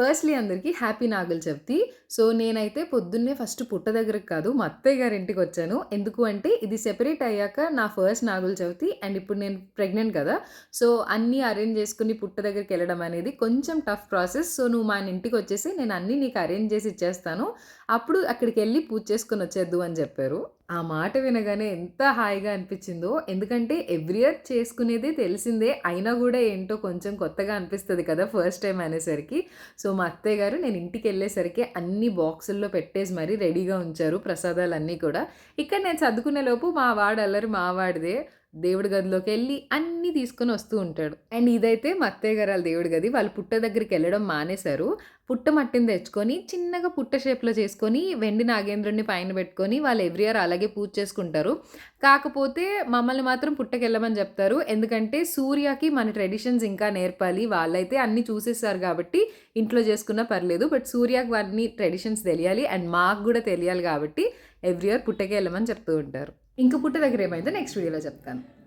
Firstly అందరికీ happy Nagula Chavithi. So, నేనైతే పొద్దున్నే ఫస్ట్ పుట్ట దగ్గరకి కాదు, మా అత్తయ్య గారి ఇంటికొచ్చాను. ఎందుకు అంటే, ఇది సెపరేట్ అయ్యాక నా ఫస్ట్ నాగుల చవితి అండ్ ఇప్పుడు నేను ప్రెగ్నెంట్ కదా! సో, అన్నీ అరేంజ్ చేసుకుని పుట్ట దగ్గరికి వెళ్ళడం అనేది కొంచెం టఫ్ ప్రాసెస్. సో, నువ్వు మా ఇంటికి వచ్చేసి నేను అన్నీ నీకు అరేంజ్ చేసి ఇచ్చేస్తాను. అప్పుడు అక్కడికి వెళ్ళి పూజ చేసుకొని వచ్చేద్దు అని చెప్పారు. ఆ మాట వినగానే ఎంత హాయిగా అనిపించిందో. ఎందుకంటే ఎవ్రీ ఇయర్ చేసుకునేది తెలిసిందే. అయినా కూడా ఏంటో కొంచెం కొత్తగా అనిపిస్తుంది కదా! ఫస్ట్ టైం అనేసరికి. సో, మా అత్తయ్య గారు నేను ఇంటికెళ్ళేసరికి అన్ని బాక్సుల్లో పెట్టేసి మరీ రెడీగా ఉంచారు ప్రసాదాలన్నీ కూడా. ఇక్కడ నేను చదువుకునే లోపు మా వాడు అల్లరి మా వాడిదే. దేవుడి గదిలోకెళ్ళి అన్ని తీసుకొని వస్తూ ఉంటాడు. అండ్ ఇదైతే మా అత్తయ్య వాళ్ళ దేవుడి గది. వాళ్ళు పుట్ట దగ్గరికి వెళ్ళడం మానేశారు. పుట్ట మట్టిని తెచ్చుకొని చిన్నగా పుట్ట షేప్‌లో చేసుకొని వెండి నాగేంద్రుడిని పైన పెట్టుకొని వాళ్ళు ఎవ్రీ ఇయర్ అలాగే పూజ చేసుకుంటారు. కాకపోతే మమ్మల్ని మాత్రం పుట్టకెళ్ళమని చెప్తారు. ఎందుకంటే సూర్యకి మన ట్రెడిషన్స్ ఇంకా నేర్పాలి. వాళ్ళైతే అన్నీ చూసేసారు కాబట్టి ఇంట్లో చేసుకున్నా పర్లేదు. బట్ సూర్యకి వారిని ట్రెడిషన్స్ తెలియాలి. అండ్ మాకు కూడా తెలియాలి కాబట్టి ఎవ్రీ ఇయర్ పుట్టకే వెళ్ళమని చెప్తూ ఉంటారు. ఇంక పుట్ట దగ్గర ఏమైందో నెక్స్ట్ వీడియోలో చెప్తాను.